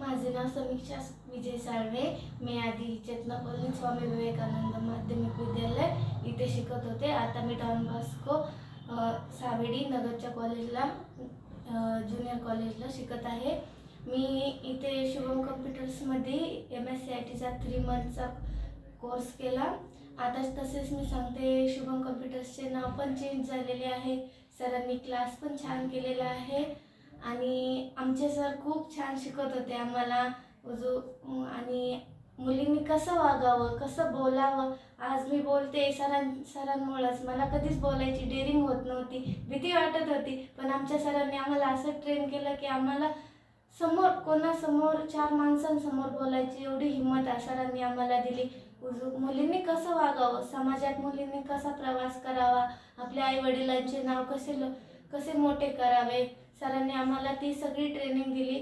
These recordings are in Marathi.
माझे नाव समीक्षा विजय साळवे. मी आधी चेतना कॉलनी स्वामी विवेकानंद माध्यमिक विद्यालय इथे शिकत होते. आता मी डॉन बॉस्को सावेडी नगरच्या कॉलेजला ज्युनियर कॉलेजला शिकत आहे. मी इथे शुभम कम्प्युटर्समध्ये एम एस सी आय टीचा थ्री मंथचा कोर्स केला. आता तसेच मी सांगते शुभम कम्प्युटर्सचे नाव पण चेंज झालेले आहे. सरांनी क्लास पण छान केलेला आहे. आणि आमचे सर खूप छान शिकवत होते आम्हाला. जो आणि मुलींनी कसं वागावं कसं बोलावं आज मी बोलते सरां सरांमुळंच. मला कधीच बोलायची डेअरिंग होत नव्हती भीती वाटत होती. पण आमच्या सरांनी आम्हाला असं ट्रेन केलं की आम्हाला समोर कोणासमोर चार माणसांसमोर बोलायची एवढी हिंमत सरांनी आम्हाला दिली. उजू- मुलींनी कसं वागावं समाजात मुलींनी कसा प्रवास करावा आपल्या आईवडिलांचे नाव कसे ल- कसे मोठे करावे सरांनी आम्हाला ती सगळी ट्रेनिंग दिली.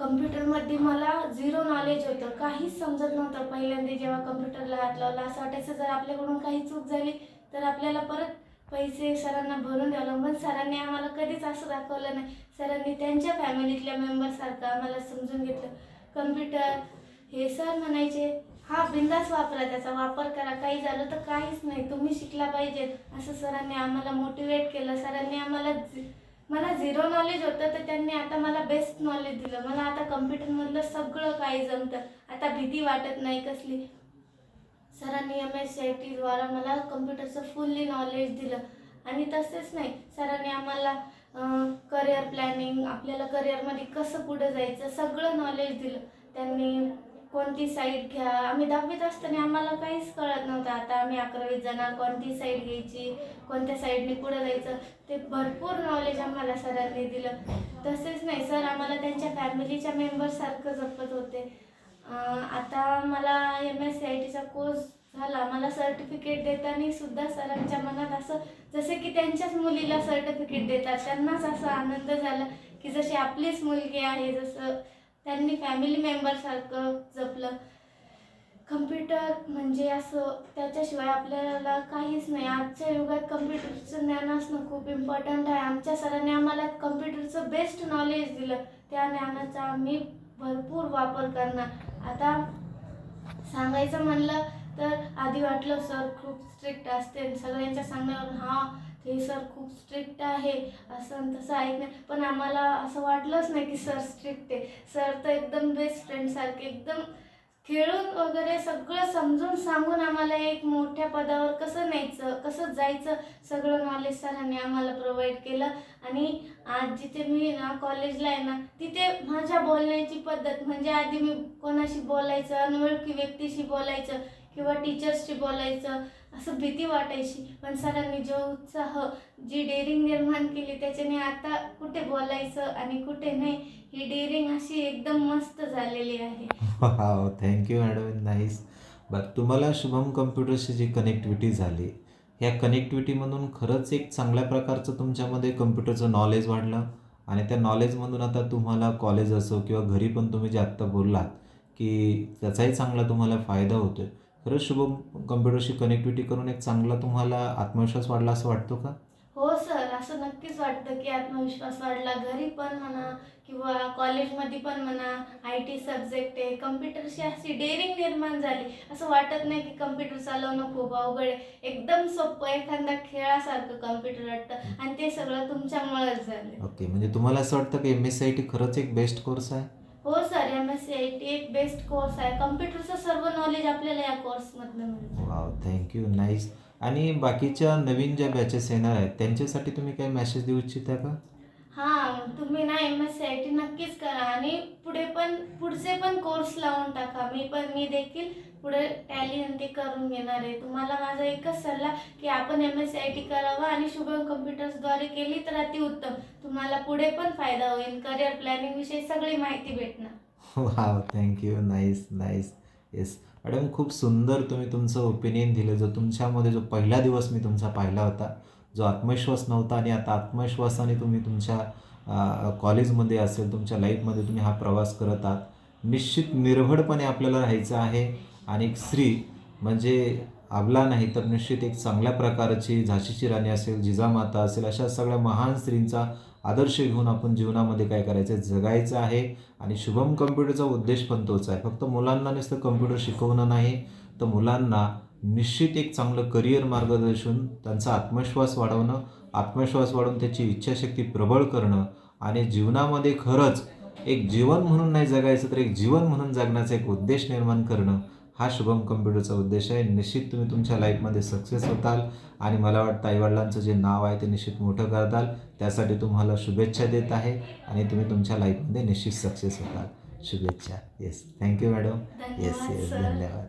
कम्प्युटरमध्ये मला झिरो नॉलेज होतं. काहीच समजत नव्हतं पहिल्यांदा जेव्हा कम्प्युटरला हात लावला. असं वाटायचं जर आपल्याकडून काही चूक झाली तर आपल्याला परत पैसे सरांना भरून द्यावं पण सरांनी आम्हाला कधीच असं दाखवलं नाही. सरांनी त्यांच्या फॅमिलीतल्या मेंबरसारखं आम्हाला समजून घेतलं. कम्प्युटर हे सर म्हणायचे हा बिंदास वापरा त्याचा वापर करा. काही झालं तर काहीच नाही. तुम्ही शिकला पाहिजे. असं सरांनी आम्हाला मोटिवेट केलं. सरांनी आम्हाला मला झिरो नॉलेज होतं तर त्यांनी आता मला बेस्ट नॉलेज दिलं. मला आता कम्प्युटरमधलं सगळं काही जमतं. आता भीती वाटत नाही कसली. सरांनी एम एस सी आय टीद्वारा मला कम्प्युटरचं फुल्ली नॉलेज दिलं. आणि तसेच नाही सरांनी आम्हाला करिअर प्लॅनिंग आपल्याला करिअरमध्ये कसं पुढे जायचं सगळं नॉलेज दिलं. त्यांनी कोणती साईड घ्या? आम्ही दहावीत असताना आम्हाला काहीच कळत नव्हतं. आता आम्ही अकरावीत जाणार कोणती साईड घ्यायची कोणत्या साईडने पुढे जायचं? ते भरपूर नॉलेज आम्हाला सरांनी दिलं. तसेच नाही सर आम्हाला त्यांच्या फॅमिलीच्या मेंबरसारखं जपत होते. आता मला एम एस सी आय टीचा कोर्स झाला. मला सर्टिफिकेट देताना सुद्धा सरांच्या मनात असं जसे की त्यांच्याच मुलीला सर्टिफिकेट देतात. त्यांनाच असा आनंद झाला की जशी आपलीच मुलगी आहे जसं त्यांनी फॅमिली मेंबरसारखं जपलं. कम्प्युटर म्हणजे असं त्याच्याशिवाय आपल्याला काहीच नाही. आजच्या युगात कम्प्युटरचं ज्ञान असणं खूप इम्पॉर्टंट आहे. आमच्या सरांनी आम्हाला कम्प्युटरचं बेस्ट नॉलेज दिलं. त्या ज्ञानाचा आम्ही भरपूर वापर करणार. आता सांगायचं म्हणलं तर आधी वाटलं सर खूप स्ट्रिक्ट असते सगळ्यांच्या सांगण्यावरून हा ते सर खूप स्ट्रिक्ट आहे असं तसं ऐकणं. पण आम्हाला असं वाटलंच नाही की सर स्ट्रिक्ट आहे. सर तर एकदम बेस्ट फ्रेंडसारखे एकदम खेळून वगैरे सगळं समजून सांगून आम्हाला एक मोठ्या पदावर कसं न्यायचं कसं जायचं सगळं नॉलेज सरांनी आम्हाला प्रोव्हाइड केलं. आणि आज जिथे मी ना कॉलेजला आहे ना तिथे माझ्या बोलण्याची पद्धत म्हणजे आधी मी कोणाशी बोलायचं अनोळखी व्यक्तीशी बोलायचं किंवा टीचर्सशी बोलायचं असं भीती वाटायची. पण सरांनी जो उत्साह जी डेअरिंग निर्माण केली त्याच्याने आता कुठे बोलायचं आणि कुठे नाही ही डेअरिंग अशी एकदम मस्त झालेली आहे. वाव थँक्यू मॅडम नाईस बघ तुम्हाला शुभम कम्प्युटरशी जी कनेक्टिव्हिटी झाली ह्या कनेक्टिव्हिटीमधून खरंच एक चांगल्या प्रकारचं तुमच्यामध्ये कम्प्युटरचं नॉलेज वाढलं. आणि त्या नॉलेजमधून आता तुम्हाला कॉलेज असो किंवा घरी पण तुम्ही जे आत्ता बोललात की त्याचाही चांगला तुम्हाला फायदा होतो आहे खरंच शुभम कम्प्युटरशी कनेक्टिव्हिटी करून एक चांगला तुम्हाला आत्मविश्वास वाढला असं वाटतो का? हो सर असं नक्कीच वाटतं की आत्मविश्वास वाढला. घरी पण म्हणा किंवा कॉलेजमध्ये पण म्हणा आय टी सब्जेक्ट आहे कम्प्युटरशी अशी डेअरिंग निर्माण झाली. असं वाटत नाही की कम्प्युटर चालवणं खूप अवघड आहे. एकदम सोपं एखाद्या खेळासारखं कम्प्युटर वाटतं. आणि ते सगळं तुमच्यामुळेच झालं ओके म्हणजे तुम्हाला असं वाटतं की एम एस आय टी खरंच एक बेस्ट कोर्स आहे? हो sir M S C I T एक बेस्ट कोर्स आहे. कम्प्युटरचं सर्व नॉलेज आपल्याला या कोर्समधनं मिळतं. वाव थँक्यू नाईस आणि बाकीच्या नवीन ज्या बॅचेस येणार आहेत त्यांच्यासाठी तुम्ही काही मेसेज देऊ इच्छिता का? तुम्ही ना M S C I T नक्कीच करा आणि पुढे पण पुढचे पण कोर्स लावून टाका. मी पण मी देखील पुढे टॅली ते करून घेणार आहे. तुम्हाला माझा एकच सल्ला की आपण M S C I T करावं आणि शुभम कम्प्युटर्सद्वारे केली तर अतिउत्तम. तुम्हाला पुढे पण फायदा होईल. करिअर प्लॅनिंगविषयी सगळी माहिती भेटणार. Wow thank you nice nice yes madam खूप सुंदर तुम्ही तुमचं ओपिनियन दिलं. जो तुमच्यामध्ये जो पहिला दिवस मी तुमचा पाहिला होता जो आत्मविश्वास नव्हता आणि आता आत्मविश्वासाने तुम्ही तुमच्या कॉलेजमध्ये असेल तुमच्या लाईफमध्ये तुम्ही हा प्रवास करत आहात निश्चित निर्भडपणे आपल्याला राहायचं आहे. आणि एक स्त्री म्हणजे अबला नाही तर निश्चित एक चांगल्या प्रकारची झाशीची राणी असेल जिजामाता असेल अशा सगळ्या महान स्त्रींचा आदर्श घेऊन आपण जीवनामध्ये काय करायचं आहे? जगायचं आहे. आणि शुभम कम्प्युटरचा उद्देश पण तोच आहे. फक्त मुलांना नुसतं कम्प्युटर शिकवणं नाही तर मुलांना निश्चित एक चांगलं करिअर मार्गदर्शन त्यांचा आत्मविश्वास वाढवणं आत्मविश्वास वाढवून त्याची इच्छाशक्ती प्रबळ करणं आणि जीवनामध्ये खरंच एक जीवन म्हणून नाही जगायचं तर एक जीवन म्हणून जगण्याचा एक उद्देश निर्माण करणं हा शुभम कम्प्युटरचा उद्देश आहे. निश्चित तुम्ही तुमच्या लाईफमध्ये सक्सेस होताल आणि मला वाटतं आईवडिलांचं जे नाव आहे ते निश्चित मोठं करताल. त्यासाठी तुम्हाला शुभेच्छा देत आहे आणि तुम्ही तुमच्या लाईफमध्ये निश्चित सक्सेस होताल. शुभेच्छा. Yes thank you madam yes yes धन्यवाद.